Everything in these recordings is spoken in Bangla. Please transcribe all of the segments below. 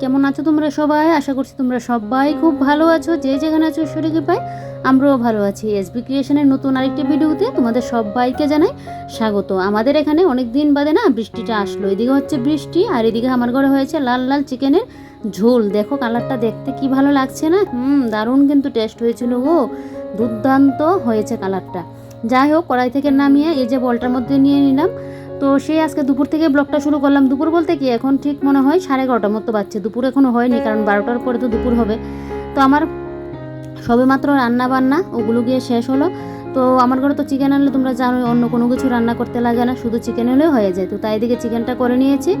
কেমন আছো তোমরা সবাই? আশা করছি তোমরা সবাই খুব ভালো আছো। যে যেখানে আছো ঈশ্বরীকে পাই আমরাও ভালো আছি। এসবি ক্রিয়েশনের নতুন আরেকটি ভিডিওতে তোমাদের সবাইকে জানাই স্বাগত। আমাদের এখানে অনেক দিন বাদে না বৃষ্টিটা আসলো। এদিকে হচ্ছে বৃষ্টি, আর এদিকে আমার ঘরে হয়েছে লাল লাল চিকেনের ঝোল। দেখো কালারটা দেখতে কি ভালো লাগছে না? হুম, দারুণ কিন্তু টেস্ট হয়েছিল গো। দুর্দান্ত হয়েছে কালারটা। যাই হোক, কড়াই থেকে নামিয়ে এই যে বলটার মধ্যে নিয়ে নিলাম। তো সেই আজকে দুপুর থেকে ব্লগটা শুরু করলাম। দুপুর বলতে কি, এখন ঠিক মনে হয় সাড়ে এগারোটার মতো বাচ্চা দুপুর এখনও হয়নি, কারণ বারোটার পরে তো দুপুর হবে। তো আমার সবেমাত্র রান্না বান্না ওগুলো গিয়ে শেষ হলো। তো আমার ঘরে তো চিকেন আনলে তোমরা জানো, অন্য কোনো কিছু রান্না করতে লাগে না, শুধু চিকেন হলেও হয়ে যায়। তো তাই এদিকে চিকেনটা করে নিয়েছি।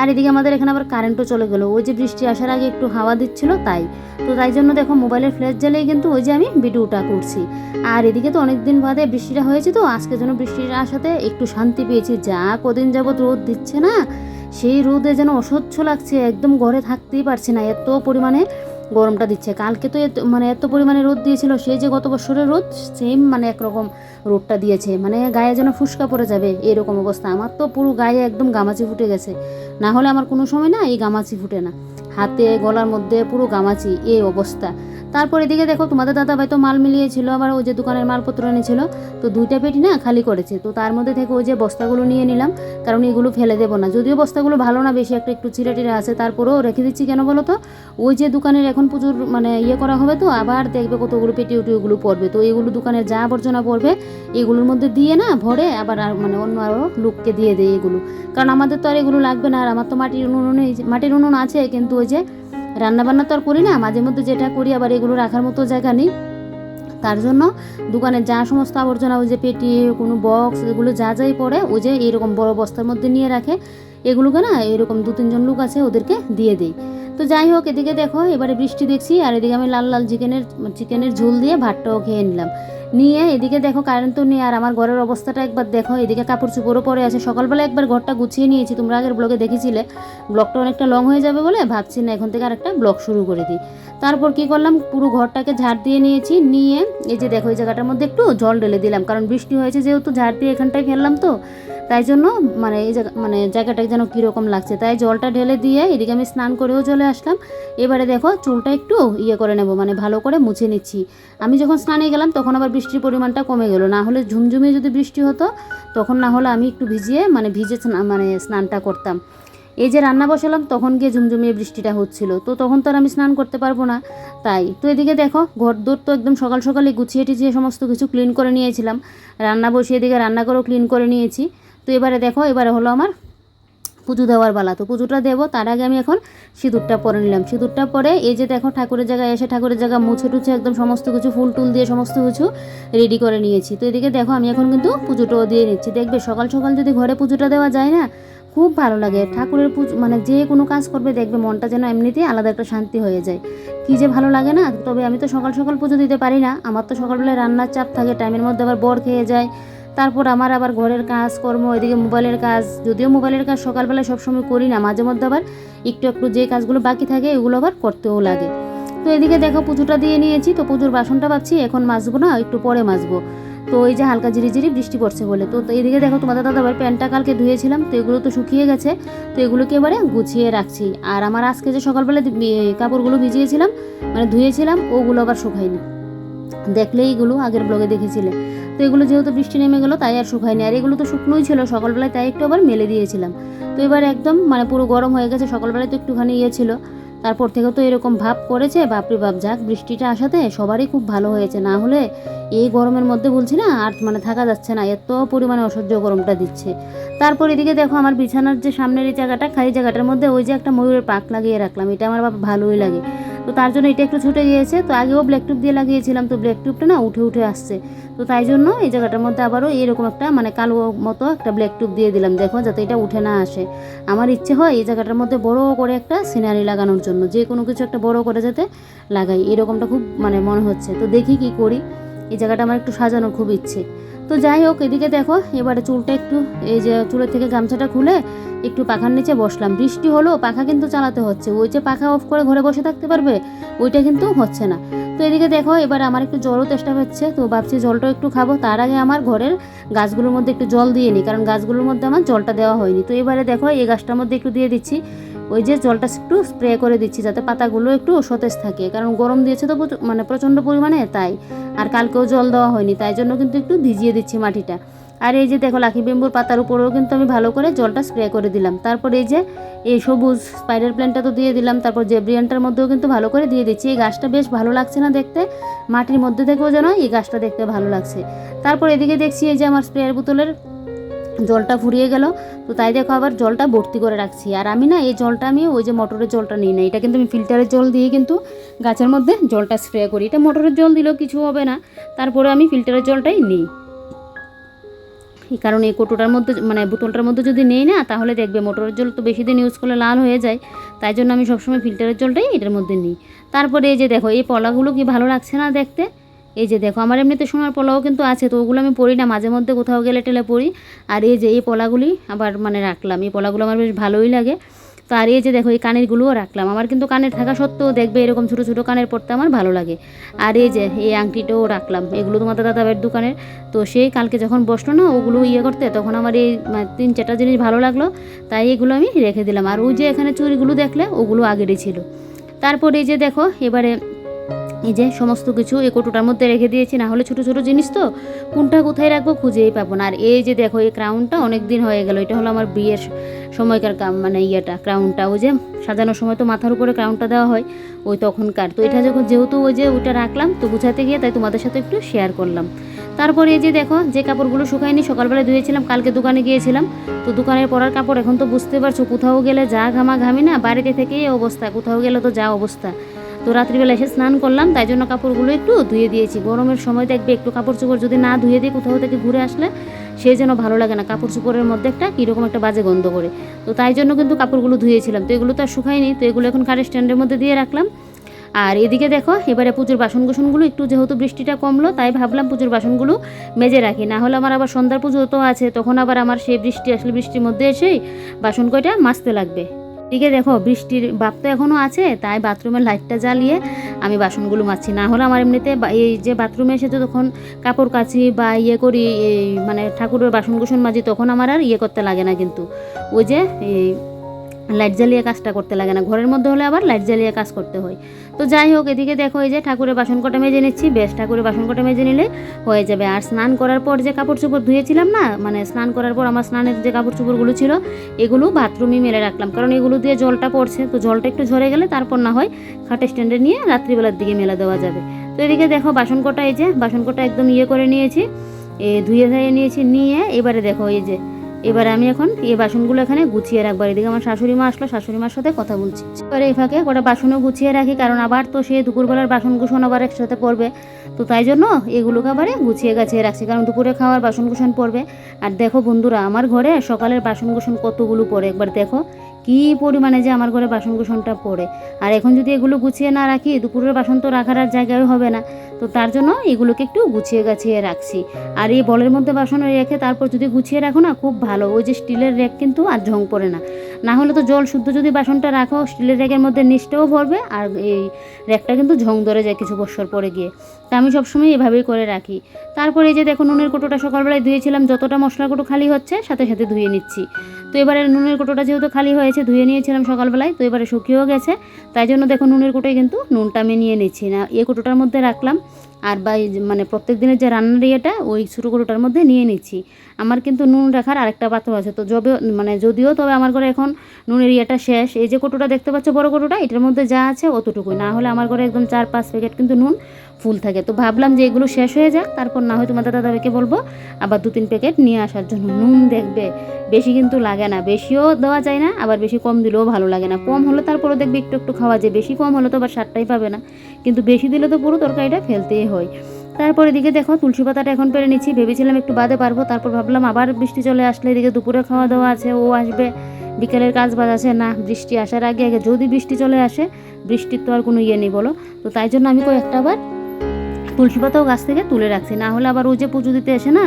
আর এদিকে আমাদের এখানে আবার কারেন্টও চলে গেলো। ওই যে বৃষ্টি আসার আগে একটু হাওয়া দিচ্ছিল, তাই। তো তাই জন্য দেখো মোবাইলের ফ্ল্যাশ জ্বালেই কিন্তু ওই যে আমি ভিডিওটা করছি। আর এদিকে তো অনেক দিন বাদে বৃষ্টিটা হয়েছে তো, আজকে যেন বৃষ্টির আসাতে একটু শান্তি পেয়েছি। যা কদিন যাবৎ রোদ দিচ্ছে না, সেই রোদে যেন অসহ্য লাগছে, একদম ঘরে থাকতেই পারছি না। এত পরিমাণে গরমটা দিচ্ছে। কালকে তো মানে এত পরিমাণে রোদ দিয়েছিল, সে যে গত বছরের রোদ সেম মানে একরকম রোদটা দিয়েছে। মানে গায়ে যেন ফুসকা পড়ে যাবে, এরকম অবস্থা। আমার তো পুরো গায়ে একদম গামাচি ফুটে গেছে। না হলে আমার কোনো সময় না এই গামাচি ফুটে না। হাতে, গলার মধ্যে পুরো গামাচি, এই অবস্থা। তারপর এদিকে দেখো, তোমাদের দাদা ভাই তো মাল মিলিয়েছিল, আবার ওই যে দোকানের মালপত্র এনেছিল, তো দুইটা পেটি না খালি করেছে। তো তার মধ্যে থেকে ওই যে বস্তাগুলো নিয়ে নিলাম, কারণ এগুলো ফেলে দেবো না। যদিও বস্তাগুলো ভালো না, বেশি একটা একটু চিরা টিরা আছে, তারপরেও রেখে দিচ্ছি কেন বলো তো? ওই যে দোকানের এখন প্রচুর মানে ইয়ে করা হবে তো, আবার দেখবে কতগুলো পেটি উটি ওগুলো পড়বে। তো এগুলো দোকানের যা আবর্জনা পড়বে, এগুলোর মধ্যে দিয়ে না ভরে আবার আর মানে অন্য আরও লোককে দিয়ে দেয় এগুলো। কারণ আমাদের তো আর এগুলো লাগবে না, আর আমার তো মাটির উনুন মাটির উনুন আছে, কিন্তু ওই যে রান্নাবান্না তো আর করি না, মাঝে মধ্যে যেটা করি, আবার এগুলো রাখার মতো জায়গা নেই। তার জন্য দোকানের যা সমস্ত আবর্জনা, ওই যে পেটি, কোনো বক্স এগুলো যা যাই পড়ে, ওই যে এরকম বড় বস্তার মধ্যে নিয়ে রাখে। এগুলোকে না এরকম দু তিনজন লোক আছে, ওদেরকে দিয়ে দিই। তো যাই হোক, এদিকে দেখো, এবারে বৃষ্টি দেখছি, আর এদিকে আমি লাল লাল চিকেনের চিকেনের ঝোল দিয়ে ভাতটাও খেয়ে নিলাম। নিয়ে এদিকে দেখো কারেন্ট তো নেই, আর আমার ঘরের অবস্থাটা একবার দেখো। এদিকে কাপড় চুপড়ও পরে আছে। সকালবেলা একবার ঘরটা গুছিয়ে নিয়েছি, তোমরা আগের ব্লগে দেখেছিলে। ব্লগটা অনেকটা লং হয়ে যাবে বলে ভাবছি না, এখন থেকে আরেকটা ব্লগ শুরু করে দিই। তারপর কি করলাম, পুরো ঘরটাকে ঝাড় দিয়ে নিয়েছি, নিয়ে এই যে দেখো, এই জায়গাটার মধ্যে একটু জল ঢেলে দিলাম। কারণ বৃষ্টি হয়েছে যেহেতু, ঝাড় দিয়ে এখানটায় ফেললাম তো, তাই জন্য মানে এই জায়গা মানে জায়গাটা যেন কীরকম লাগছে। তাই জলটা ঢেলে দিয়ে এদিকে আমি স্নান করেও চলে আসলাম। এবারে দেখো, চুলটা একটু ইয়ে করে নেব মানে ভালো করে মুছে নিচ্ছি। আমি যখন স্নানে গেলাম, তখন আবার বৃষ্টির পরিমাণটা কমে গেল। না হলে ঝুমঝুমিয়ে যদি বৃষ্টি হতো, তখন না হলে আমি একটু ভিজিয়ে মানে ভিজে মানে স্নানটা করতাম। এই যে রান্না বসালাম, তখন গিয়ে ঝুমঝুমিয়ে বৃষ্টিটা হচ্ছিল। তো তখন তো আর আমি স্নান করতে পারব না। তাই, তো এদিকে দেখো ঘর দোর তো একদম সকাল সকালে গুছিয়ে টিছিয়ে সমস্ত কিছু ক্লিন করে নিয়েছিলাম। রান্না বসিয়ে এদিকে রান্না করেও ক্লিন করে নিয়েছি। তো এবারে দেখো, এবারে হলো আমার পুজো দেওয়ার পালা তো পুজোটা দেবো, তার আগে আমি এখন সিঁদুরটা পরে নিলাম। সিঁদুরটা পরে এই যে দেখো ঠাকুরের জায়গায় এসে ঠাকুরের জায়গা মুছে টুছে একদম সমস্ত কিছু, ফুল টুল দিয়ে সমস্ত কিছু রেডি করে নিয়েছি। তো এদিকে দেখো আমি এখন কিন্তু পুজোটাও দিয়ে নিচ্ছি। দেখবে সকাল সকাল যদি ঘরে পুজোটা দেওয়া যায় না, খুব ভালো লাগে। ঠাকুরের পুজো মানে যে কোনো কাজ করবে দেখবে মনটা যেন এমনিতেই আলাদা একটা শান্তি হয়ে যায়। কি যে ভালো লাগে না? তবে আমি তো সকাল সকাল পুজো দিতে পারি না। আমার তো সকালবেলায় রান্নার চাপ থাকে, টাইমের মধ্যে আবার বর খেয়ে যায়। তারপর আমার আবার ঘরের কাজ কর্ম এদিকে মোবাইলের কাজ। যদিও মোবাইলের কাজ সকালবেলা সবসময় করি না, মাঝে মধ্যে আবার একটু একটু যে কাজগুলো বাকি থাকে, এগুলো আবার করতেও লাগে। তো এদিকে দেখো পুজোটা দিয়ে নিয়েছি, তো পুজোর বাসনটা পাচ্ছি এখন মাজবো না, একটু পরে মাজবো। তো এই যে হালকা জিরি জিরি বৃষ্টি পড়ছে বলে। তো এদিকে দেখো তোমাদের দাদা আবার প্যান্টটা কালকে ধুয়েছিলাম, তো এগুলো তো শুকিয়ে গেছে, তো এগুলোকে এবারে গুছিয়ে রাখছি। আর আমার আজকে যে সকালবেলা কাপড়গুলো ভিজিয়েছিলাম মানে ধুয়েছিলাম, ওগুলো আবার শুকায়নি। দেখলে এইগুলো আগের ব্লগে দেখেছিলে। তো এগুলো যেহেতু বৃষ্টি নেমে গেলো, তাই আর শুকায়নি। আর এগুলো তো শুকনোই ছিল, সকালবেলায় তাই একটু আবার মেলে দিয়েছিলাম। তো এবার একদম মানে পুরো গরম হয়ে গেছে, সকালবেলায় তো একটুখানি ইয়ে ছিল। তারপর থেকে তো এরকম ভাব করেছে, বাপরে বাপ, যাক বৃষ্টিটা আসাতে সবারই খুব ভালো হয়েছে। না হলে এই গরমের মধ্যে বলছি না, আর মানে থাকা যাচ্ছে না, এত পরিমাণে অসহ্য গরমটা দিচ্ছে। তারপর এদিকে দেখো আমার বিছানার যে সামনের এই জায়গাটা, খালি জায়গাটার মধ্যে ওই যে একটা ময়ূরের পাক লাগিয়ে রাখলাম, এটা আমার বাবা ভালোই লাগে। তো তার জন্য এটা একটু ছুটে গিয়েছে। তো আগেও ব্ল্যাক টুপ দিয়ে লাগিয়েছিলাম, তো ব্ল্যাক টুপটা না উঠে উঠে আসছে। তো তাই জন্য এই জায়গাটার মধ্যে আবারও এরকম একটা মানে কালো মতো একটা ব্ল্যাক টুপ দিয়ে দিলাম, দেখো যাতে এটা উঠে না আসে। আমার ইচ্ছে হয় এই জায়গাটার মধ্যে বড় করে একটা সিনারি লাগানোর জন্য, যে কোনো কিছু একটা বড় করে যাতে লাগাই, এরকমটা খুব মানে মনে হচ্ছে। তো দেখি কি করি, এই জায়গাটা আমার একটু সাজানোর খুব ইচ্ছে। তো যাই হোক, এদিকে দেখো, এবারে চুলটা একটু, এই যে চুলের থেকে গামছাটা খুলে একটু পাখার নিচে বসলাম। বৃষ্টি হলো, পাখা কিন্তু চালাতে হচ্ছে। ওই যে পাখা অফ করে ঘরে বসে থাকতে পারবে, ওইটা কিন্তু হচ্ছে না। তো এদিকে দেখো, এবার আমার একটু জলও চেষ্টা হচ্ছে, তো ভাবছি জলটাও একটু খাব। তার আগে আমার ঘরের গাছগুলোর মধ্যে একটু জল দিয়ে নিই কারণ গাছগুলোর মধ্যে আমার জলটা দেওয়া হয়নি। তো এবারে দেখো, এই গাছটার মধ্যে একটু দিয়ে দিচ্ছি। ওই যে জলটা একটু স্প্রে করে দিচ্ছি যাতে পাতাগুলো একটু সতেজ থাকে। কারণ গরম দিয়েছে তো মানে প্রচণ্ড পরিমাণে, তাই। আর কালকেও জল দেওয়া হয়নি, তাই জন্য কিন্তু একটু ভিজিয়ে দিচ্ছি মাটিটা। আর এই যে দেখো, লাকি বেম্বুর পাতার উপরেও কিন্তু আমি ভালো করে জলটা স্প্রে করে দিলাম। তারপর এই যে, এই সবুজ স্পাইডার প্ল্যান্টটা তো দিয়ে দিলাম, তারপর জেব্রিয়ানটার মধ্যেও কিন্তু ভালো করে দিয়ে দিচ্ছি। এই গাছটা বেশ ভালো লাগছে না দেখতে, মাটির মধ্যে থেকেও যেন এই গাছটা দেখতে ভালো লাগছে। তারপর এদিকে দেখছি এই যে আমার স্প্রেয়ার বোতলের জলটা ফুরিয়ে গেল, তো তাই দেখো আবার জলটা ভর্তি করে রাখছি। আর আমি না, এই জলটা আমি ওই যে মোটরের জলটা নিই না, এটা কিন্তু আমি ফিল্টারের জল দিয়ে কিন্তু গাছের মধ্যে জলটা স্প্রে করি। এটা মোটরের জল দিলেও কিছু হবে না, তারপরে আমি ফিল্টারের জলটাই নিই। কারণ এই কোটোটার মধ্যে মানে বোতলটার মধ্যে যদি নেই না, তাহলে দেখবে মোটরের জল তো বেশি দিন ইউজ করলে লাল হয়ে যায়, তাই জন্য আমি সবসময় ফিল্টারের জলটাই এটার মধ্যে নিই। তারপরে এই যে দেখো, এই পলাগুলো কি ভালো লাগছে না দেখতে? এই যে দেখো, আমার এমনিতে সোনার পলাও কিন্তু আছে, তো ওগুলো আমি পড়ি না, মাঝে মধ্যে কোথাও গেলে টেলে পড়ি আর এই যে এই পলাগুলি আবার মানে রাখলাম, এই পলাগুলো আমার বেশ ভালোই লাগে। তো আর এই যে দেখো, এই কানেরগুলোও রাখলাম। আমার কিন্তু কানের থাকা সত্ত্বেও দেখবে এরকম ছোটো ছোটো কানের পরতে আমার ভালো লাগে। আর এই যে এই আংটিটাও রাখলাম, এগুলো তোমাদের দাদাবের দোকানের। তো সেই কালকে যখন বসল না, ওগুলো ইয়ে করতে, তখন আমার এই মানে তিন চারটা জিনিস ভালো লাগল, তাই এগুলো আমি রেখে দিলাম। আর ওই যে এখানে চুরিগুলো দেখলে, ওগুলো আগেরই ছিল। তারপর এই যে দেখো, এবারে এই যে সমস্ত কিছু এই কোটোটার মধ্যে রেখে দিয়েছি, না হলে ছোটো ছোটো জিনিস তো কোনটা কোথায় রাখব খুঁজেই পাবো না। আর এই যে দেখো, এই ক্রাউনটা অনেক দিন হয়ে গেল, এটা হলো আমার বিয়ের সময়কার মানে ইয়েটা ক্রাউনটা ওই যে সাজানোর সময় তো মাথার উপরে ক্রাউনটা দেওয়া হয়, ওই তখনকার। তো এটা যখন যেহেতু ওই যে ওইটা রাখলাম, তো গুছাতে গিয়ে তাই তোমাদের সাথে একটু শেয়ার করলাম। তারপরে এই যে দেখো, যে কাপড়গুলো শুকায়নি সকালবেলা ধুয়েছিলাম, কালকে দোকানে গিয়েছিলাম, তো দোকানের পরার কাপড় এখন তো বুঝতে পারছ, কোথাও গেলে যা ঘামা ঘামি না, বাড়িতে থেকেই অবস্থা, কোথাও গেলে তো যা অবস্থা। তো রাত্রিবেলা এসে স্নান করলাম, তাই জন্য কাপড়গুলো একটু ধুয়ে দিয়েছি। গরমের সময় দেখবে একটু কাপড় চোপড় যদি না ধুয়ে দিই কোথাও থেকে ঘুরে আসলে সে যেন ভালো লাগে না। কাপড় চোপড়ের মধ্যে একটা কীরকম একটা বাজে গন্ধ করে। তো তাই জন্য কিন্তু কাপড়গুলো ধুয়েছিলাম। তো এগুলো তো আর শুকায়নি, তো এগুলো এখন কারের স্ট্যান্ডের মধ্যে দিয়ে রাখলাম। আর এদিকে দেখো, এবারে পুজোর বাসন কুসনগুলো একটু যেহেতু বৃষ্টিটা কমলো, তাই ভাবলাম পুজোর বাসনগুলো মেজে রাখি। না হলে আমার আবার সন্ধ্যার পুজো তো আছে, তখন আবার আমার সেই বৃষ্টি, আসলে বৃষ্টির মধ্যে এসেই বাসন কয়টা মাজতে লাগবে। এদিকে দেখো, বৃষ্টির বাপ তো এখনও আছে, তাই বাথরুমের লাইটটা জ্বালিয়ে আমি বাসনগুলো মাজছি না হলে আমার এমনিতে এই যে বাথরুমে এসে তখন কাপড় কাচি বা ইয়ে করি, এই মানে ঠাকুরের বাসন কুসন মাজি, তখন আমার আর ইয়ে করতে লাগে না কিন্তু। ওই যে এই লাইট জ্বালিয়ে কাজটা করতে লাগে না। ঘরের মধ্যে হলে আবার লাইট জ্বালিয়ে কাজ করতে হয়। তো যাই হোক, এদিকে দেখো, এই যে ঠাকুরের বাসন কটা মেজে নিচ্ছি। বেশ, ঠাকুরের বাসন কটা মেজে নিলে হয়ে যাবে। আর স্নান করার পর যে কাপড় চোপড় ধুয়েছিলাম না মানে স্নান করার পর আমার স্নানের যে কাপড় চোপড়গুলো ছিল, এগুলো বাথরুমে মেলে রাখলাম। কারণ এগুলো দিয়ে জলটা পড়ছে, তো জলটা একটু ঝরে গেলে তারপর না হয় খাটে স্ট্যান্ডে নিয়ে রাত্রিবেলার দিকে মেলে দেওয়া যাবে। তো এদিকে দেখো, বাসন কটা এই যে, বাসন কটা একদম ইয়ে করে নিয়েছি। এ, ধুয়ে ধুয়ে নিয়েছি, নিয়ে এবারে দেখো, এই যে এবারে আমি এখন এই বাসনগুলো এখানে গুছিয়ে রাখব। এদিকে আমার শাশুড়ি মা আসলো শাশুড়ি মার সাথে কথা বলছি। এবারে এই ফাঁকে কটা বাসনও গুছিয়ে রাখি, কারণ আবার তো সে দুপুরবেলার বাসন কুসন আবার একসাথে পড়বে তো তাই জন্য এগুলোকে আবার গুছিয়ে গাছিয়ে রাখছি, কারণ দুপুরে খাওয়ার বাসন কুসন পড়বে আর দেখো বন্ধুরা, আমার ঘরে সকালের বাসন কুসন কতগুলো পড়ে একবার দেখো। কী পরিমাণে যে আমার ঘরে বাসন কুসনটা পড়ে। আর এখন যদি এগুলো গুছিয়ে না রাখি, দুপুরের বাসন তো রাখার আর জায়গায় হবে না। তো তার জন্য এগুলোকে একটু গুছিয়ে গাছিয়ে রাখছি। আর এই বলের মধ্যে বাসন রেখে তারপর যদি গুছিয়ে রাখো না, খুব ভালো। ওই যে স্টিলের রেক কিন্তু আর ঝং পড়ে না। না হলে তো জল শুদ্ধ যদি বাসনটা রাখো, স্টিলের র্যাকের মধ্যে নিচটাও ভরবে আর এই র্যাকটা কিন্তু ঝং ধরে যায় কিছু বছর পরে গিয়ে। তা আমি সবসময় এভাবেই করে রাখি। তারপরে এই যে দেখো নুনের কোটোটা সকালবেলায় ধুয়েছিলাম, যতটা মশলার কোটো খালি হচ্ছে সাথে সাথে ধুয়ে নিচ্ছি। তো এবারে নুনের কোটোটা যেহেতু খালি হয়েছে, ধুয়ে নিয়েছিলাম সকালবেলায়, তো এবারে শুকিয়েও গেছে। তাই জন্য দেখো নুনের কোটোয় কিন্তু নুনটা আমি নিয়ে নিচ্ছি। না, এ কোটোটার মধ্যে রাখলাম আর বা মানে প্রত্যেক দিনের যে রান্নার ইয়েটা, ওই ছোটো কোটোটার মধ্যে নিয়ে নিচ্ছি। আমার কিন্তু নুন রাখার আরেকটা পাত্র আছে। তো যবে মানে যদিও তবে আমার ঘরে এখন নুনের ইয়েটা শেষ। এই যে কোটোটা দেখতে পাচ্ছ, বড় কোটোটা, এটার মধ্যে যা আছে অতটুকুই। না হলে আমার ঘরে একদম চার পাঁচ প্যাকেট কিন্তু নুন ফুল থাকে। তো ভাবলাম যে এগুলো শেষ হয়ে যাক, তারপর না হয় তোমাদের দাদাভাইকে বলব, আবার দু তিন প্যাকেট নিয়ে আসার জন্য। নুন দেখবে, বেশি কিন্তু লাগে না। বেশিও দেওয়া যায় না, আবার বেশি কম দিলেও ভালো লাগে না। কম হলে তারপরে দেখবে একটু একটু খাওয়া যায়। বেশি কম হলে তো আবার সারটাই পাবে না। কিন্তু বেশি দিলে তো পুরো তরকারিটা ফেলতেই হয়। তারপর এদিকে দেখো, তুলসী পাতাটা এখন পেরে নিচ্ছি। ভেবেছিলাম একটু বাদে পারব, তারপর ভাবলাম আবার বৃষ্টি চলে আসলে এদিকে দুপুরে খাওয়া দাওয়া আছে, ও আসবে। বিকেলের কাজ বাজ আছে, না, বৃষ্টি আসার আগে আগে যদি বৃষ্টি চলে আসে, বৃষ্টির তো আর কোনো ইয়ে নেই বলো। তো তাই জন্য আমি কয়েকটা আবার তুলসী পাতাও গাছ থেকে তুলে রাখছি। না হলে আবার ওই যে পুজো দিতে এসে না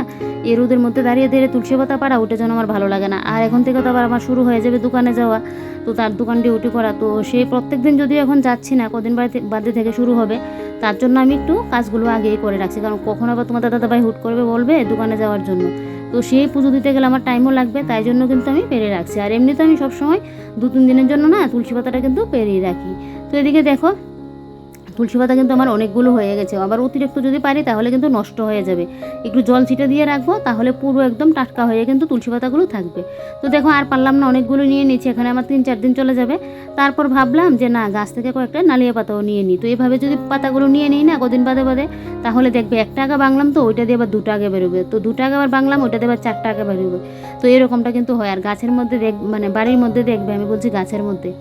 এই রোদের মধ্যে দাঁড়িয়ে দাঁড়িয়ে তুলসী পাতা পাড়া, ওটা যেন আমার ভালো লাগে না। আর এখন থেকে তো আবার আমার শুরু হয়ে যাবে দোকানে যাওয়া। তো তার দোকান ডিউটি করা। তো সেই প্রত্যেক দিন যদিও এখন যাচ্ছি না, কদিন বাদে বাদে থেকে শুরু হবে। তার জন্য আমি একটু কাজগুলো আগেই করে রাখছি। কারণ কখন আবার তোমার দাদা ভাই হুট করবে বলবে দোকানে যাওয়ার জন্য। তো সেই পুজো দিতে গেলে আমার টাইমও লাগবে, তাই জন্য কিন্তু আমি পেরে রাখছি। আর এমনিতে আমি সবসময় দু তিন দিনের জন্য না তুলসী পাতাটা কিন্তু পেরিয়ে রাখি। তো এদিকে দেখো তুলসী পাতা কিন্তু আমার অনেকগুলো হয়ে গেছে। আবার অতিরিক্ত যদি পারি তাহলে কিন্তু নষ্ট হয়ে যাবে। একটু জল ছিটে দিয়ে রাখব, তাহলে পুরো একদম টাটকা হয়ে কিন্তু তুলসী পাতাগুলো থাকবে। তো দেখো আর পারলাম না, অনেকগুলো নিয়ে নিচ্ছি এখানে আমার তিন চার দিন চলে যাবে। তারপর ভাবলাম যে না, গাছ থেকে কয়েকটা নালিয়া পাতাও নিয়ে নিই। তো এভাবে যদি পাতাগুলো নিয়ে নিই না কদিন বাদে বাদে, তাহলে দেখবে এক টাকা বাংলাম তো, ওইটা দিয়ে আবার দু টাকা বেরোবে। তো দু টাকা আবার বাংলাম, ওইটা দিয়ে আবার চার টাকা বেরোবে। তো এরকমটা কিন্তু হয়। আর গাছের মধ্যে দেখ মানে বাড়ির মধ্যে দেখবে, আমি বলছি গাছের মধ্যে।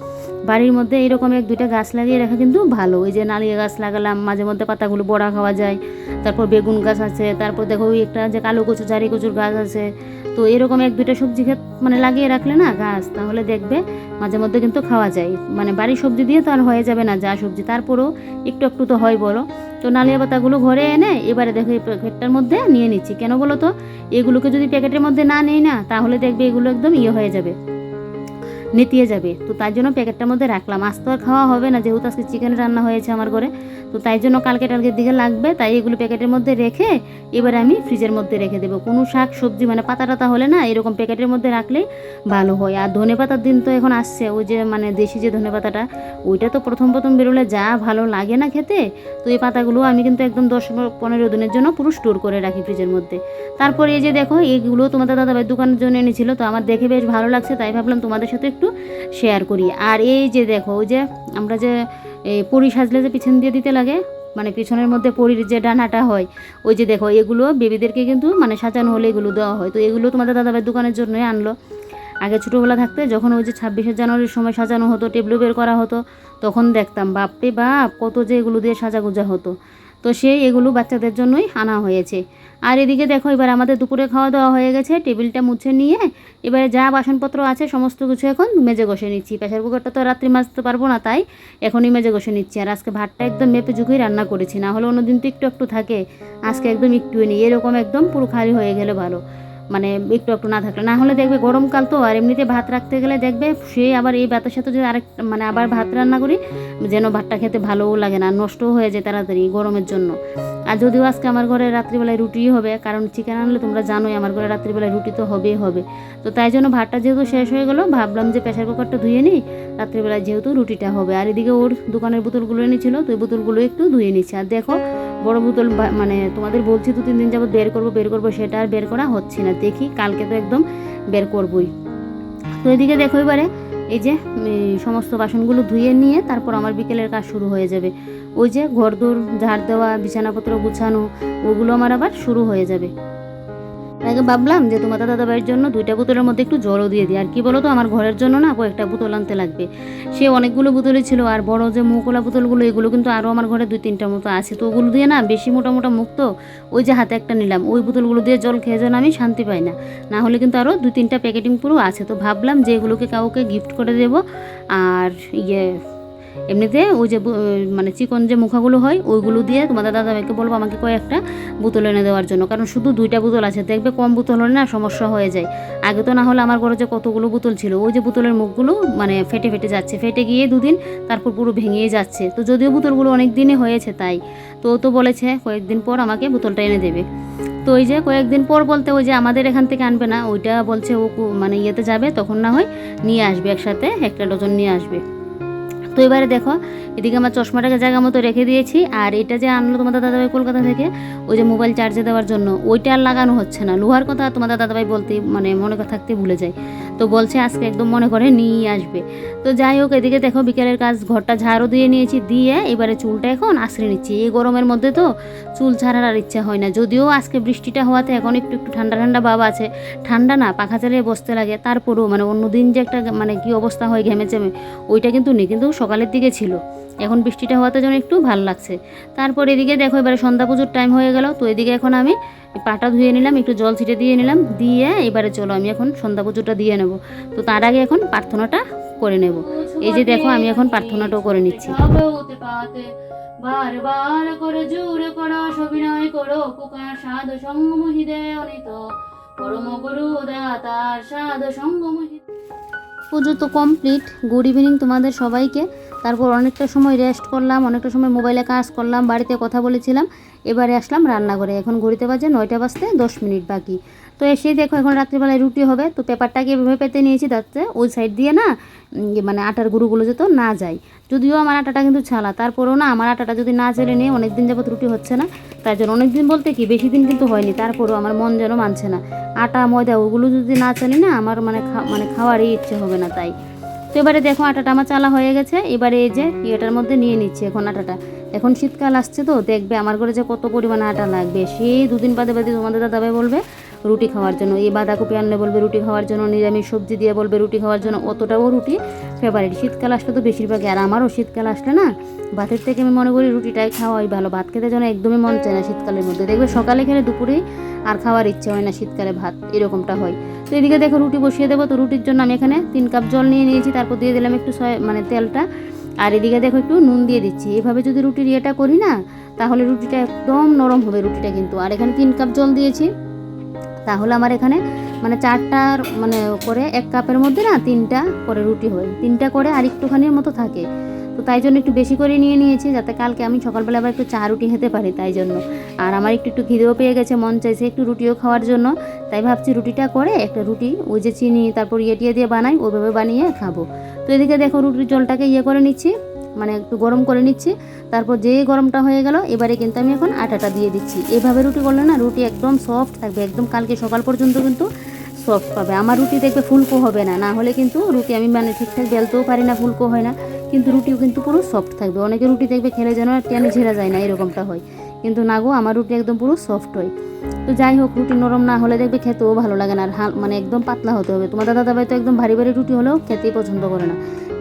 বাড়ির মধ্যে এরকম এক দুইটা গাছ লাগিয়ে রাখা কিন্তু ভালো। ওই যে নালিয়া গাছ লাগালাম, মাঝে মধ্যে পাতাগুলো বড়া খাওয়া যায়, তারপর বেগুন গাছ আছে, তারপর দেখো ওই একটা যে কালো কচু জারি কচুর গাছ আছে। তো এরকম এক দুইটা সবজি ক্ষেত মানে লাগিয়ে রাখলে না গাছ, তাহলে দেখবে মাঝে মধ্যে কিন্তু খাওয়া যায়। মানে বাড়ির সবজি দিয়ে তো আর হয়ে যাবে না যা সবজি, তারপরেও একটু একটু তো হয় বলো। তো নালিয়া পাতাগুলো ঘরে এনে এবারে দেখো এই প্যাকেটটার মধ্যে নিয়ে নিচ্ছি। কেন বলো তো? এগুলোকে যদি প্যাকেটের মধ্যে না নেই না, তাহলে দেখবে এগুলো একদম ইয়ে হয়ে যাবে। নেতিয়ে যাবে। তো তাই জন্য প্যাকেটটার মধ্যে রাখলাম। আজ তো আর খাওয়া হবে না, যেহেতু আজকে চিকেন রান্না হয়েছে আমার ঘরে। তো তাই জন্য কালকে টালকের দিকে লাগবে। তাই এগুলো প্যাকেটের মধ্যে রেখে এবার আমি ফ্রিজের মধ্যে রেখে দেবো। কোনো শাক, সবজি মানে পাতা টাতা হলে না, এরকম প্যাকেটের মধ্যে রাখলেই ভালো হয়। আর ধনে পাতার দিন তো এখন আসছে, ওই যে মানে দেশি যে ধনে পাতাটা, ওইটা তো প্রথম প্রথম বেরোলে যা ভালো লাগে না খেতে, তো এই পাতাগুলো আমি কিন্তু একদম দশ পনেরো দিনের জন্য পুরো স্টোর করে রাখি ফ্রিজের মধ্যে। তারপরে এই যে দেখো এইগুলো তোমাদের দাদাভাই দোকানের জন্য এনেছিল, তো আমার দেখে বেশ ভালো লাগছে, তাই ভাবলাম তোমাদের সাথে একটু শেয়ার করি। আর এই যে দেখো, ওই যে আমরা যে পরি সাজলে যে পিছন দিয়ে দিতে লাগে মানে পিছনের মধ্যে পরির যে ডানাটা হয়, ওই যে দেখো, এগুলো বেবিদেরকে কিন্তু মানে সাজানো হলে এগুলো দেওয়া হয়। তো এগুলো তোমাদের দাদাভাই দোকানের জন্যই আনলো। আগে ছোটোবেলা থাকতে যখন ওই যে ছাব্বিশে জানুয়ারির সময় সাজানো হতো, টেবলু বের করা হতো, তখন দেখতাম, বাপরে বাপ, কত যে এগুলো দিয়ে সাজাগুজা হতো। তো সেই এগুলো বাচ্চাদের জন্যই আনা হয়েছে। আর এদিকে দেখো, এবার আমাদের দুপুরে খাওয়া দাওয়া হয়ে গেছে। টেবিলটা মুছে নিয়ে এবারে যা বাসনপত্র আছে, সমস্ত কিছু এখন মেজে ঘষে নিচ্ছি। প্রেশার কুকারটা তো রাত্রি মাজতে পারব না, তাই এখনই মেজে ঘষে নিচ্ছি। আর আজকে ভাতটা একদম মেপে ঝুঁকেই রান্না করেছি। না হলে অন্যদিন তো একটু একটু থাকে। আজকে একদম একটু নিই। এরকম একদম পুরো খালি হয়ে গেলে ভালো। মানে একটু একটু না থাকলে। না হলে দেখবে গরমকাল তো, আর এমনিতে ভাত রাখতে গেলে দেখবে সে আবার এই ভাতের সাথে যদি আরেক মানে আবার ভাত রান্না করি, যেন ভাতটা খেতে ভালোও লাগে না, নষ্টও হয়ে যায় তাড়াতাড়ি গরমের জন্য। আর যদিও আজকে আমার ঘরে রাত্রিবেলায় রুটিই হবে, কারণ চিকেন আনলে তোমরা জানোই আমার ঘরে রাত্রিবেলায় রুটি তো হবেই হবে। তো তাই জন্য ভাতটা যেহেতু শেষ হয়ে গেলো, ভাবলাম যে প্রেশার কুকারটা ধুয়ে নিই, রাত্রিবেলায় যেহেতু রুটিটা হবে। আর এদিকে ওর দোকানের বোতলগুলো এনেছিল, তো ওই বোতলগুলো একটু ধুয়ে নিচ্ছে। আর দেখো বড় বোতল মানে তোমাদের বলছি দু তিন দিন যাবত বের করব, বের করব, সেটা আর বের করা হচ্ছে না। দেখি, কালকে তো একদম বের করবই। তো এদিকে দেখো এবারে, এই যে সমস্ত বাসনগুলো ধুয়ে নিয়ে তারপর আমার বিকেলের কাজ শুরু হয়ে যাবে। ওই যে ঘরদোর, ঝাড় দেওয়া, বিছানাপত্র গুছানো, ওগুলো আমার আবার শুরু হয়ে যাবে। আগে ভাবলাম যে তোমাদের দাদাভাইয়ের জন্য দুইটা বোতলের মধ্যে একটু জলও দিয়ে দিই। আর কি বলো তো, আমার ঘরের জন্য না কয়েকটা বোতল আনতে লাগবে। সে অনেকগুলো বোতলই ছিল, আর বড় যে মুখোলা বোতলগুলো, এগুলো কিন্তু আরও আমার ঘরে দুই তিনটা মতো আছে। তো ওগুলো দিয়ে না বেশি মোটা মোটা মুখ তো ওই যে হাতে একটা নিলাম। ওই বোতলগুলো দিয়ে জল খেয়ে যেন আমি শান্তি পাই না। না হলে কিন্তু আরও দুই তিনটা প্যাকেটিং পুরো আছে। তো ভাবলাম যে এগুলোকে কাউকে গিফট করে দেব। আর ইয়ে এমনিতে ওই যে মানে চিকন যে মুখাগুলো হয়, ওইগুলো দিয়ে তোমাদের দাদাভাইকে বলব আমাকে কয়েকটা বোতল এনে দেওয়ার জন্য। কারণ শুধু দুইটা বোতল আছে, দেখবে কম বোতল হলে না সমস্যা হয়ে যায়। আগে তো না হলে আমার ঘরে যে কতগুলো বোতল ছিল, ওই যে বোতলের মুখগুলো মানে ফেটে ফেটে যাচ্ছে। ফেটে গিয়ে দুদিন তারপর পুরো ভেঙেই যাচ্ছে। তো যদিও বোতলগুলো অনেক দিনই হয়েছে তাই। তো তো বলেছে, কয়েকদিন পর আমাকে বোতলটা এনে দেবে। তো ওই যে কয়েকদিন পর বলতে ওই যে আমাদের এখান থেকে আনবে না, ওইটা বলছে ও মানে ইয়েতে যাবে, তখন না হয় নিয়ে আসবে একসাথে, একটা ডজন নিয়ে আসবে। তো এবারে দেখো, এদিকে আমার চশমাটাকে জায়গা মতো রেখে দিয়েছি, আর এটা যে আনলো তোমাদের দাদাভাই কলকাতা থেকে, ওই যে মোবাইল চার্জে দেওয়ার জন্য, ওইটা আর লাগানো হচ্ছে না। লোহার কথা তোমাদের দাদাভাই বলতে মানে মনে থাকতে ভুলে যায়। তো বলছে আজকে একদম মনে করে নিয়ে আসবে। তো যাই হোক, এদিকে দেখো বিকেলের কাজ, ঘরটা ঝাড়ও দিয়ে নিয়েছি, দিয়ে এবারে চুলটা এখন আশ্রে নিচ্ছি। এই গরমের মধ্যে তো চুল ছাড়ার আর ইচ্ছা হয় না। যদিও আজকে বৃষ্টিটা হওয়াতে এখন একটু একটু ঠান্ডা ঠান্ডা ভাব আছে। ঠান্ডা না, পাখা চালিয়ে বসতে লাগে। তারপরেও মানে অন্য দিন যে একটা মানে কি অবস্থা হয় ঘেমে চেমে, ওইটা কিন্তু নেই। কিন্তু সকালের দিকে ছিল। এখন বৃষ্টিটা হওয়াতে যেন একটু ভালো লাগছে। তারপর এদিকে দেখো এবারে সন্ধ্যা পুজোর টাইম হয়ে গেল। তো এদিকে এখন আমি পাটা ধুয়ে নিলাম, একটু জল ছিটে দিয়ে নিলাম। দিয়ে এবারে চলো আমি এখন সন্ধ্যা পুজোটা দিয়ে নেব। তো তার আগে এখন প্রার্থনাটা করে নেব। এই যে দেখো আমি এখন প্রার্থনাটাও করে নিচ্ছি। করে পরম গুরু দাতার সাধু পুজো তো কমপ্লিট গুড ইভিনিং তোমাদের সবাইকে। তারপর অনেকটা সময় রেস্ট করলাম, অনেকটা সময় মোবাইলে কাজ করলাম, বাড়িতে কথা বলেছিলাম। এবারে আসলাম রান্নাঘরে। এখন ঘড়িতে বাজে নয়টা বাজতে দশ মিনিট বাকি। তো এসে দেখো এখন রাত্রিবেলায় রুটি হবে, তো পেপারটাকে এভাবে পেতে নিয়েছি? যাতে ওই সাইড দিয়ে না ইয়ে মানে আটার গুঁড়োগুলো যেত না যায়। যদিও আমার আটাটা কিন্তু ছালা, তারপরেও না আমার আটাটা যদি না চেলে নিয়ে অনেক দিন যাবত রুটি হচ্ছে না তাই জন্য অনেক দিন বলতে কি বেশি দিন কিন্তু হয়নি, তারপরেও আমার মন যেন মানছে না। আটা, ময়দা ওগুলো যদি না চালি না আমার মানে মানে খাওয়ারই ইচ্ছে হবে না তাই। তো এবারে দেখো আটাটা আমার চালা হয়ে গেছে, এবারে এই যে ইয়েটার মধ্যে নিয়ে নিচ্ছি এখন আটাটা। এখন শীতকাল আসছে তো, দেখবে আমার ঘরে যে কত পরিমাণে আটা লাগবে, সেই দুদিন বাদে বাদে তোমাদের দাদাভাই বলবে রুটি খাওয়ার জন্য। এই বাঁধাকপি আনলে বলবে রুটি খাওয়ার জন্য, নিরামিষ সবজি দিয়ে বলবে রুটি খাওয়ার জন্য। অতটাও রুটি ফেভারিট শীতকাল আসলে তো বেশিরভাগই, আর আমারও শীতকাল আসলে না, ভাতের থেকে আমি মনে করি রুটিটাই খাওয়াই ভালো। ভাত খেতে যেন একদমই মন চায় না শীতকালের মধ্যে। দেখবে সকালে খেলে দুপুরেই আর খাওয়ার ইচ্ছে হয় না শীতকালে ভাত, এরকমটা হয়। তো এদিকে দেখো রুটি বসিয়ে দেবো। তো রুটির জন্য আমি এখানে তিন কাপ জল নিয়ে নিয়েছি, তারপর দিয়ে দিলাম একটু মানে তেলটা। আর এদিকে দেখো একটু নুন দিয়ে দিচ্ছি। এভাবে যদি রুটির ইয়েটা করি না, তাহলে রুটিটা একদম নরম হবে রুটিটা কিন্তু। আর এখানে তিন কাপ জল দিয়েছি। তাহলে আমার এখানে মানে চারটার মানে করে এক কাপের মধ্যে না তিনটা করে রুটি হয়। তিনটা করে আর একটুখানির মতো থাকে। তো তাই জন্য একটু বেশি করে নিয়ে নিয়েছি যাতে কালকে আমি সকালবেলা আবার একটু চা রুটি খেতে পারি তাই জন্য। আর আমার একটু একটু খিদেও পেয়ে গেছে, মন চাইছে একটু রুটিও খাওয়ার জন্য। তাই ভাবছি রুটিটা করে একটা রুটি, ওই যে চিনি, তারপর ইয়ে টিয়ে দিয়ে বানাই, ওইভাবে বানিয়ে খাব। তো এদিকে দেখো রুটির জলটাকে ইয়ে করে নিচ্ছি। মানে একটু গরম করে নিচ্ছি। তারপর যেই গরমটা হয়ে গেল, এবারে কিন্তু আমি এখন আটাটা দিয়ে দিচ্ছি। এভাবে রুটি করলে না, রুটি একদম সফট থাকবে, একদম কালকে সকাল পর্যন্ত কিন্তু সফট পাবে আমার রুটি দেখবে ফুলকো হবে না না হলে কিন্তু রুটি আমি মানে ঠিকঠাক বেলতেও পারি না, ফুলকো হয় না। কিন্তু রুটিও কিন্তু পুরো সফট থাকবে। অনেকে রুটি দেখবে খেলে যেন টেনে ঝেরা যায় না, এরকমটা হয়। কিন্তু না গো আমার রুটি একদম পুরো সফট হয়। তো যাই হোক, রুটি নরম না হলে দেখবে খেতেও ভালো লাগে না আর মানে একদম পাতলা হতে হবে। তোমার দাদা দাবাই তো একদম ভারী ভারী রুটি হলেও খেতেই পছন্দ করে না।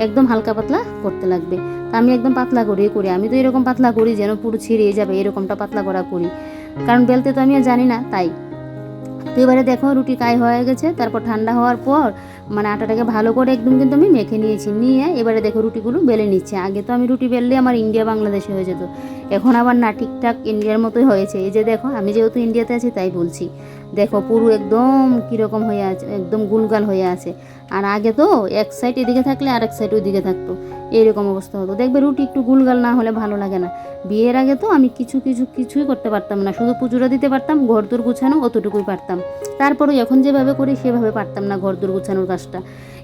একদম হালকা পাতলা করতে লাগবে। তা আমি একদম পাতলা করেই করি। আমি তো এরকম পাতলা করি যেন পুরো ছিঁড়ে যাবে, এরকমটা পাতলা করা করি। কারণ বেলতে তো আমি জানি না, তাই। তো এবারে দেখো রুটি কাই হয়ে গেছে, তারপর ঠান্ডা হওয়ার পর মানে আটাটাকে ভালো করে একদম কিন্তু আমি মেখে নিয়েছি। নিয়ে এবারে দেখো রুটিগুলো বেলে নিচ্ছে। আগে তো আমি রুটি বেললে আমার ইন্ডিয়া বাংলাদেশে হয়ে যেত। এখন আবার না ঠিকঠাক ইন্ডিয়ার মতোই হয়েছে। এই যে দেখো, আমি যেহেতু ইন্ডিয়াতে আছি তাই বলছি। দেখো পুরো একদম কীরকম হয়ে আছে, একদম গুলগাল হয়ে আছে। আর আগে তো এক সাইড এদিকে থাকলে আর এক সাইড ওইদিকে থাকতো। এরকম অবস্থা হতো। দেখবে রুটি একটু গুলগাল না হলে ভালো লাগে না। বিয়ের আগে তো আমি কিছু কিছু, কিছুই করতে পারতাম না। শুধু পুজোটা দিতে পারতাম, ঘর দোর গুছানো অতটুকুই পারতাম। তারপরেও এখন যেভাবে করি সেভাবে পারতাম না ঘর দোর গুছানোর কাজটা।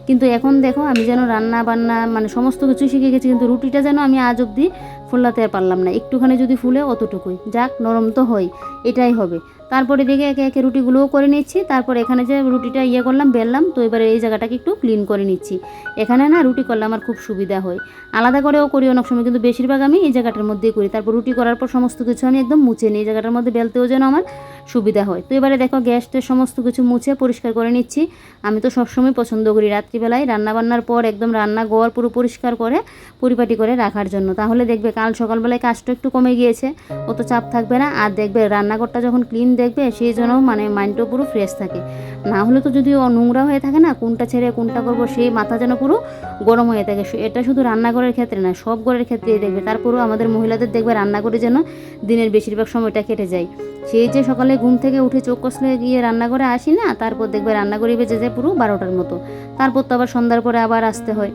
কিন্তু এখন দেখো, আমি যেন রান্না বান্না মানে সমস্ত কিছু শিখে গেছি, কিন্তু রুটিটা যেন আমি আজ অব্দি ফোলাতে পারলাম না। একটুখানি যদি ফুলে অতটুকুই। যাক, নরম তো হয় এটাই হবে। তারপরে দেখে একে একে রুটিগুলোও করে নিচ্ছি। তারপর এখানে যে রুটিটা ইয়ে করলাম, বেললাম, তো এবারে এই জায়গাটাকে একটু ক্লিন করে নিচ্ছি। এখানে না রুটি করলে আমার খুব সুবিধা হয়। আলাদা করেও করি অনেক সময়, কিন্তু বেশিরভাগ আমি এই জায়গাটার মধ্যেই করি। তারপর রুটি করার পর সমস্ত কিছু আমি একদম মুছে নিই। এই জায়গাটার মধ্যে বেলতেও যেন আমার সুবিধা হয়। তো এবারে দেখো গ্যাসটা সমস্ত কিছু মুছে পরিষ্কার করে নিচ্ছি। আমি তো সবসময় পছন্দ করি রাত্রিবেলায়। রান্না বান্নার পর একদম রান্না গোয়ার পুরো পরিষ্কার করে, পরিপাটি করে রাখার জন্য। তাহলে দেখবে কাল সকালবেলায় কাজটা একটু কমে গিয়েছে। অত চাপ থাকবে না। আর দেখবে রান্নাঘরটা যখন ক্লিন দেখবে, সেই জন্য মানে মাইন্ডটাও পুরো ফ্রেশ থাকে। না হলে তো যদি নোংরা হয়ে থাকে না, কোনটা ছেড়ে কোনটা করব, সেই মাথা যেন পুরো গরম হয়ে থাকে। এটা শুধু রান্নাঘরের ক্ষেত্রে না, সব ঘরের ক্ষেত্রেই দেখবে। তারপরেও আমাদের মহিলাদের দেখবে রান্নাঘরে যেন দিনের বেশিরভাগ সময়টা কেটে যায়। সেই যে সকালে ঘুম থেকে উঠে চোখ কষলে গিয়ে রান্নাঘরে আসি না, তারপর দেখবে রান্নাঘরে বেজে যায় পুরো বারোটার মতো। তারপর তো আবার সন্ধ্যার পরে আবার আসতে হয়।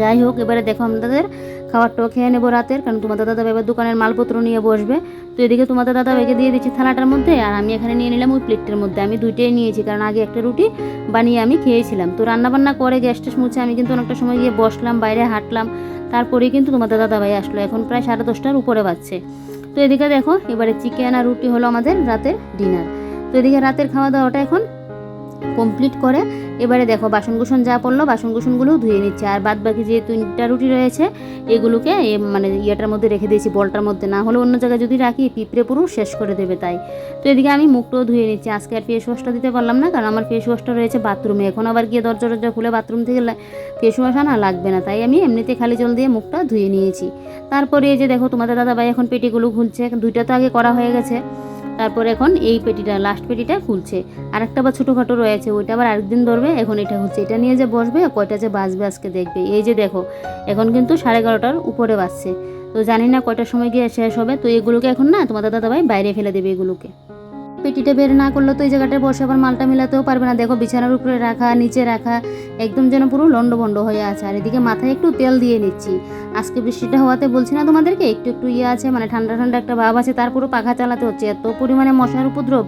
যাই হোক, এবারে দেখো আমাদের খাবারটাও খেয়ে নেব রাতের, কারণ তোমাদের দাদা এবার দোকানের মালপত্র নিয়ে বসবে। তো এদিকে তোমাদের দাদা বেগে দিয়ে দিচ্ছি থালাটার মধ্যে, আর আমি এখানে নিয়ে নিলাম ওই প্লেটটার মধ্যে। আমি দুইটাই নিয়েছি, কারণ আগে একটা রুটি বানিয়ে আমি খেয়েছিলাম। তো রান্নাবান্না করে গ্যাস ট্যাস মুছে আমি কিন্তু অনেকটা সময় গিয়ে বসলাম, বাইরে হাঁটলাম। তারপরেই কিন্তু তোমাদের দাদা ভাই আসলো। এখন প্রায় সাড়ে দশটার উপরে বাজছে। তো এদিকে দেখো, এবারে চিকেন আর রুটি হলো আমাদের রাতের ডিনার। তো এদিকে রাতের খাওয়া দাওয়াটা এখন কমপ্লিট করে। এবারে দেখো বাসন কুসন যা পড়ল বাসন কুসনগুলোও ধুয়ে নিচ্ছে। আর বাদ বাকি যে তিনটা রুটি রয়েছে, এগুলোকে মানে ইয়েটার মধ্যে রেখে দিয়েছি, বলটার মধ্যে। না হলে অন্য জায়গায় যদি রাখি, পিঁপড়ে পুরো শেষ করে দেবে তাই। তো এদিকে আমি মুখটাও ধুয়ে নিচ্ছি। আজকে আর ফেস ওয়াশটা দিতে পারলাম না, কারণ আমার ফেস ওয়াশটা রয়েছে বাথরুমে এখন আবার গিয়ে দরজা দরজা খুলে বাথরুম থেকে ফেস ওয়াশ আনা লাগবে না, তাই আমি এমনিতে খালি জল দিয়ে মুখটা ধুয়ে নিয়েছি। তারপরে এই যে দেখো, তোমাদের দাদা ভাই এখন পেটিগুলো খুলছে দুইটা তো আগে করা হয়ে গেছে। তারপর এখন এই পেটিটা লাস্ট পেটিটা খুলছে। আর একটা বা ছোটোখাটো রয়েছে, ওইটা আবার আরেকদিন ধরবে, এখন এটা হচ্ছে এটা নিয়ে যে বসবে, কয়টা যে বাজবে আজকে দেখবে। এই যে দেখো, এখন কিন্তু সাড়ে এগারোটার উপরে বাজছে। তো জানি না কয়টার সময় গিয়ে শেষ হবে, তো এগুলোকে এখন না তোমাদের দাদাভাই বাইরে ফেলে দেবে এগুলোকে। পেটিটা বের না করলে তো এই জায়গাটায় বসে আবার মালটা মিলাতেও পারবে না। দেখো বিছানার উপরে রাখা, নিচে রাখা, একদম যেন পুরো লন্ডভন্ড হয়ে আছে। আর এদিকে মাথায় একটু তেল দিয়ে নিচ্ছি। আজকে বৃষ্টিটা হওয়াতে বলছি না তোমাদেরকে? একটু একটু ইয়ে আছে মানে ঠান্ডা ঠান্ডা একটা ভাব আছে, তারপরও পাখা চালাতে হচ্ছে। এত পরিমাণে মশার উপদ্রব,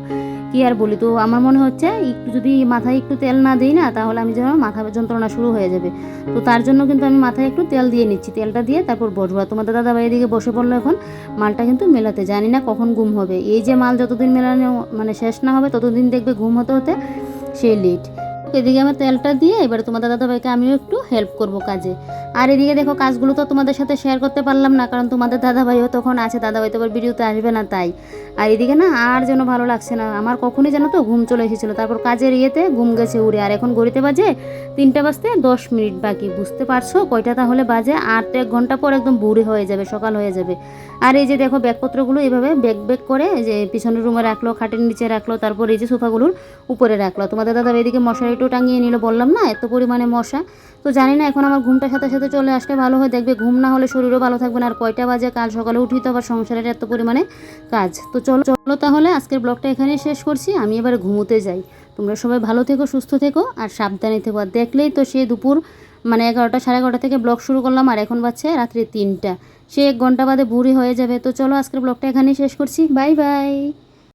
কি আর বলি তো? আমার মনে হচ্ছে একটু যদি মাথায় একটু তেল না দিই না, তাহলে আমি যেন মাথা যন্ত্রণা শুরু হয়ে যাবে। তো তার জন্য কিন্তু আমি মাথায় একটু তেল দিয়ে নিচ্ছি, তেলটা দিয়ে তারপর বসবো। তোমাদের দাদা ভাই এদিকে বসে পড়ল এখন, মালটা কিন্তু মেলাতে। জানি না কখন ঘুম হবে। এই যে মাল যতদিন মেলানো মানে শেষ না হবে, ততদিন দেখবে ঘুম হতে হতে সে লেট এদিকে আমার তেলটা দিয়ে এবার তোমাদের দাদা ভাইকে আমিও একটু হেল্প করব কাজে। আর এদিকে দেখো, কাজগুলো তো তোমাদের সাথে শেয়ার করতে পারলাম না, কারণ তোমাদের দাদা ভাইও তখন আছে দাদা ভাই তো আবার ভিডিওতে আসবে না তাই। আর এদিকে না, আর যেন ভালো লাগছে না, আমার কখনই যেন তো ঘুম চলে এসেছিল, তারপর কাজের ইয়েতে ঘুম গেছে উড়ে। আর এখন গড়িতে বাজে তিনটা বাজতে দশ মিনিট বাকি, বুঝতে পারছ? কয়টা তাহলে বাজে? তো এক ঘণ্টা পর একদম বুড়ি হয়ে যাবে, সকাল হয়ে যাবে। আর এই যে দেখো, ব্যাগপত্রগুলো এভাবে ব্যাগ ব্যাগ করে যে পিছনের রুমে রাখল, খাটের নিচে রাখল, তারপর এই যে সোফাগুলোর উপরে রাখল। তোমাদের দাদা এদিকে মশারিটাও টাঙিয়ে নিল, বললাম, না, এত পরিমাণে মশা। তো জানি না, এখন আমার ঘুমটা সাথে সাথে চলে আসলে ভালো হয়। দেখবে ঘুম না হলে শরীরও ভালো থাকবে না। আর কয়টা বাজে, কাল সকালে উঠি তো আবার সংসারের এত পরিমাণে কাজ। তো চলো চলো তাহলে আজকের ব্লগটা এখানে শেষ করছি। আমি এবার ঘুমোতে যাই। তোমরা সবাই ভালো থেকো, সুস্থ থেকো, আর সাবধানে থেকো। আর দেখলেই তো সে দুপুর মানে এগারোটা, সাড়ে এগারোটা থেকে ব্লগ শুরু করলাম, আর এখন বাজছে রাত্রি তিনটা। সে এক ঘণ্টা বাদে বুড়ি হয়ে যাবে। তো চলো আজকের ব্লগটা এখানেই শেষ করছি। Bye bye.